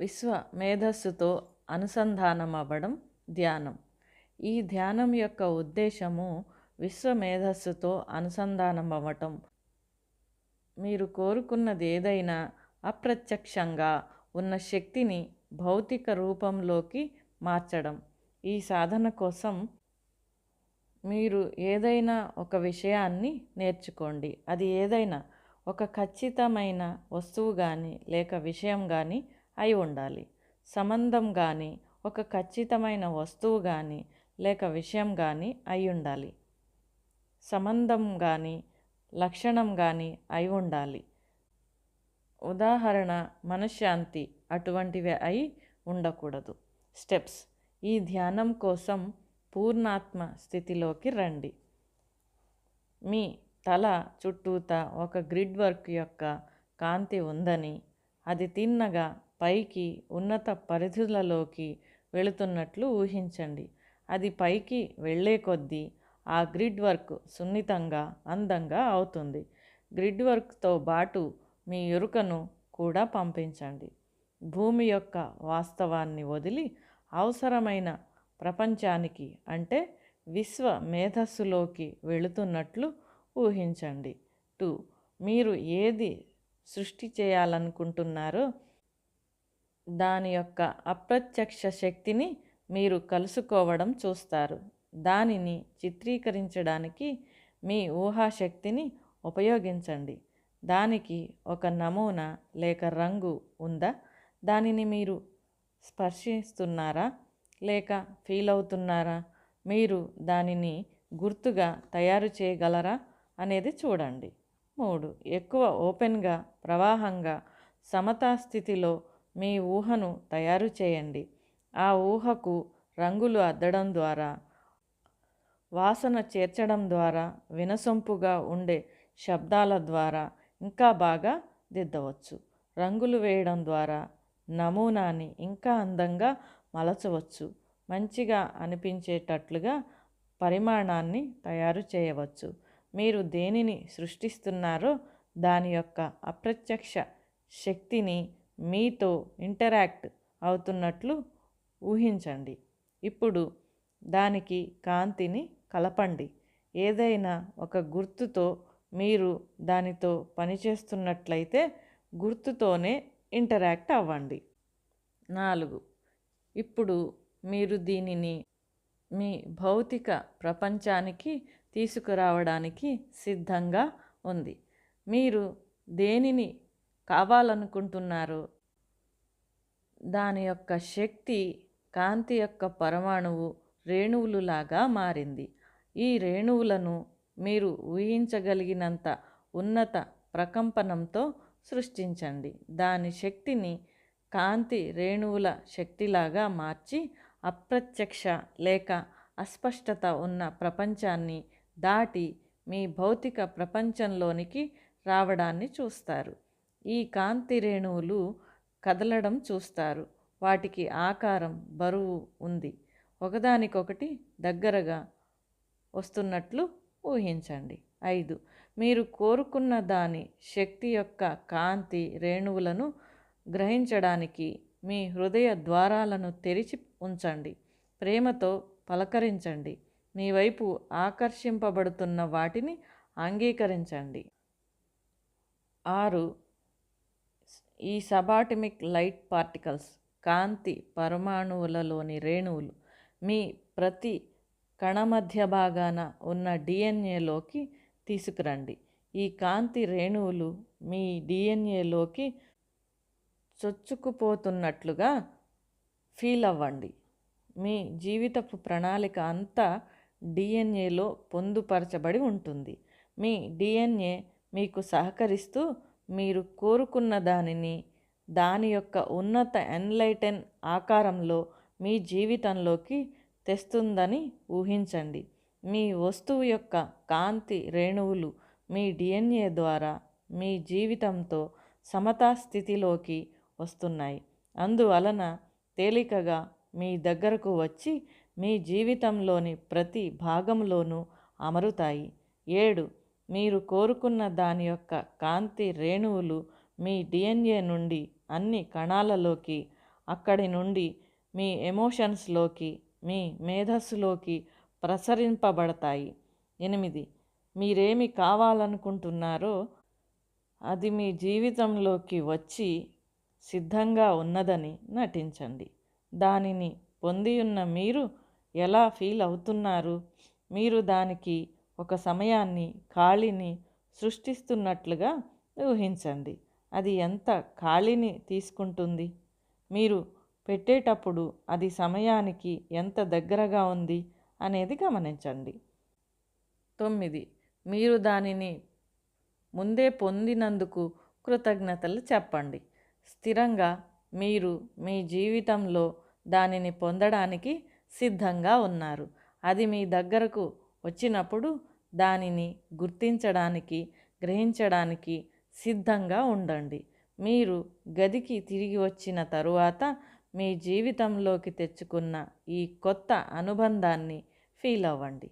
విశ్వ మేధస్సుతో అనుసంధానం అవ్వడం ధ్యానం. ఈ ధ్యానం యొక్క ఉద్దేశము విశ్వ మేధస్సుతో అనుసంధానం అవ్వటం మీరు కోరుకున్నది ఏదైనా అప్రత్యక్షంగా ఉన్న శక్తిని భౌతిక రూపంలోకి మార్చడం. ఈ సాధన కోసం మీరు ఏదైనా ఒక విషయాన్ని నేర్చుకోండి. అది ఏదైనా ఒక ఖచ్చితమైన వస్తువు కానీ లేక విషయం కానీ అయి ఉండాలి. సంబంధం కానీ ఒక ఖచ్చితమైన వస్తువు కానీ లేక విషయం కానీ అయి ఉండాలి. సంబంధం కానీ లక్షణం కానీ అయి ఉండాలి. ఉదాహరణ మనశ్శాంతి అటువంటివి అయి ఉండకూడదు. స్టెప్స్. ఈ ధ్యానం కోసం పూర్ణాత్మ స్థితిలోకి రండి. మీ తల చుట్టూత ఒక గ్రిడ్ వర్క్ యొక్క కాంతి ఉందని అది తిన్నగా పైకి ఉన్నత పరిధులలోకి వెళుతున్నట్లు ఊహించండి. అది పైకి వెళ్ళే కొద్దీ ఆ గ్రిడ్ వర్క్ సున్నితంగా అందంగా అవుతుంది. గ్రిడ్ వర్క్తో పాటు మీ ఎరుకను కూడా పంపించండి. భూమి యొక్క వాస్తవాన్ని వదిలి అవసరమైన ప్రపంచానికి అంటే విశ్వ మేధస్సులోకి వెళుతున్నట్లు ఊహించండి. టూ మీరు ఏది సృష్టి చేయాలనుకుంటున్నారో. దాని యొక్క అప్రత్యక్ష శక్తిని మీరు కలుసుకోవడం చూస్తారు. దానిని చిత్రీకరించడానికి మీ ఊహాశక్తిని ఉపయోగించండి. దానికి ఒక నమూనా లేక రంగు ఉందా? దానిని మీరు స్పర్శిస్తున్నారా? లేక ఫీల్ అవుతున్నారా మీరు దానిని గుర్తుగా తయారు చేయగలరా? అనేది చూడండి. మూడు. ఎక్కువ ఓపెన్గా ప్రవాహంగా సమతా స్థితిలో మీ ఊహను తయారు చేయండి. ఆ ఊహకు రంగులు అద్దడం ద్వారా వాసన చేర్చడం ద్వారా వినసొంపుగా ఉండే శబ్దాల ద్వారా ఇంకా బాగా దిద్దవచ్చు. రంగులు వేయడం ద్వారా నమూనాని ఇంకా అందంగా మలచవచ్చు. మంచిగా అనిపించేటట్లుగా పరిమాణాన్ని తయారు చేయవచ్చు. మీరు దేనిని సృష్టిస్తున్నారో దాని యొక్క అప్రత్యక్ష శక్తిని మీతో ఇంటరాక్ట్ అవుతున్నట్లు ఊహించండి. ఇప్పుడు దానికి కాంతిని కలపండి. ఏదైనా ఒక గుర్తుతో మీరు దానితో పనిచేస్తున్నట్లయితే గుర్తుతోనే ఇంటరాక్ట్ అవ్వండి. నాలుగు. ఇప్పుడు మీరు దీనిని మీ భౌతిక ప్రపంచానికి తీసుకురావడానికి సిద్ధంగా ఉంది. మీరు దేనిని కావాలనుకుంటున్నారో? దాని యొక్క శక్తి కాంతి యొక్క పరమాణువు రేణువులులాగా మారింది. ఈ రేణువులను మీరు ఊహించగలిగినంత ఉన్నత ప్రకంపనంతో సృష్టించండి. దాని శక్తిని కాంతి రేణువుల శక్తిలాగా మార్చి అప్రత్యక్ష లేక అస్పష్టత ఉన్న ప్రపంచాన్ని దాటి మీ భౌతిక ప్రపంచంలోనికి రావడాన్ని చూస్తారు. ఈ కాంతి రేణువులు కదలడం చూస్తారు. వాటికి ఆకారం బరువు ఉంది. ఒకదానికొకటి దగ్గరగా వస్తున్నట్లు ఊహించండి. ఐదు. మీరు కోరుకున్న దాని శక్తి యొక్క కాంతి రేణువులను గ్రహించడానికి మీ హృదయ ద్వారాలను తెరిచి ఉంచండి. ప్రేమతో పలకరించండి. మీ వైపు ఆకర్షింపబడుతున్న వాటిని అంగీకరించండి. ఆరు. ఈ సబాటమిక్ లైట్ పార్టికల్స్ కాంతి పరమాణువులలోని రేణువులు మీ ప్రతి కణ మధ్య భాగాన ఉన్న డిఎన్ఏలోకి తీసుకురండి. ఈ కాంతి రేణువులు మీ డిఎన్ఏలోకి చొచ్చుకుపోతున్నట్లుగా ఫీల్ అవ్వండి. మీ జీవితపు ప్రణాళిక అంతా డిఎన్ఏలో పొందుపరచబడి ఉంటుంది. మీ డిఎన్ఏ మీకు సహకరిస్తూ మీరు కోరుకున్న దానిని దాని యొక్క ఉన్నత ఎన్లైటెన్ ఆకారంలో మీ జీవితంలోకి తెస్తుందని ఊహించండి. మీ వస్తువు యొక్క కాంతి రేణువులు మీ డిఎన్ఏ ద్వారా మీ జీవితంతో సమతా స్థితిలోకి వస్తున్నాయి. అందువలన తేలికగా మీ దగ్గరకు వచ్చి మీ జీవితంలోని ప్రతి భాగంలోనూ అమరుతాయి. ఏడు మీరు కోరుకున్న దాని యొక్క కాంతి రేణువులు మీ డిఎన్ఏ నుండి అన్ని కణాలలోకి అక్కడి నుండి మీ ఎమోషన్స్లోకి మీ మేధస్సులోకి ప్రసరింపబడతాయి. ఎనిమిది మీరేమి కావాలనుకుంటున్నారో అది మీ జీవితంలోకి వచ్చి సిద్ధంగా ఉన్నదని నటించండి. దానిని పొంది ఉన్న మీరు ఎలా ఫీల్ అవుతున్నారు? మీరు దానికి ఒక సమయాన్ని ఖాళీని సృష్టిస్తున్నట్లుగా ఊహించండి. అది ఎంత ఖాళీని తీసుకుంటుంది? మీరు పెట్టేటప్పుడు అది సమయానికి ఎంత దగ్గరగా ఉంది అనేది గమనించండి. తొమ్మిది. మీరు దానిని ముందే పొందినందుకు కృతజ్ఞతలు చెప్పండి. స్థిరంగా మీరు మీ జీవితంలో దానిని పొందడానికి సిద్ధంగా ఉన్నారు. అది మీ దగ్గరకు వచ్చినప్పుడు దానిని గుర్తించడానికి గ్రహించడానికి సిద్ధంగా ఉండండి. మీరు గదికి తిరిగి వచ్చిన తరువాత మీ జీవితంలోకి తెచ్చుకున్న ఈ కొత్త అనుబంధాన్ని ఫీల్ అవ్వండి.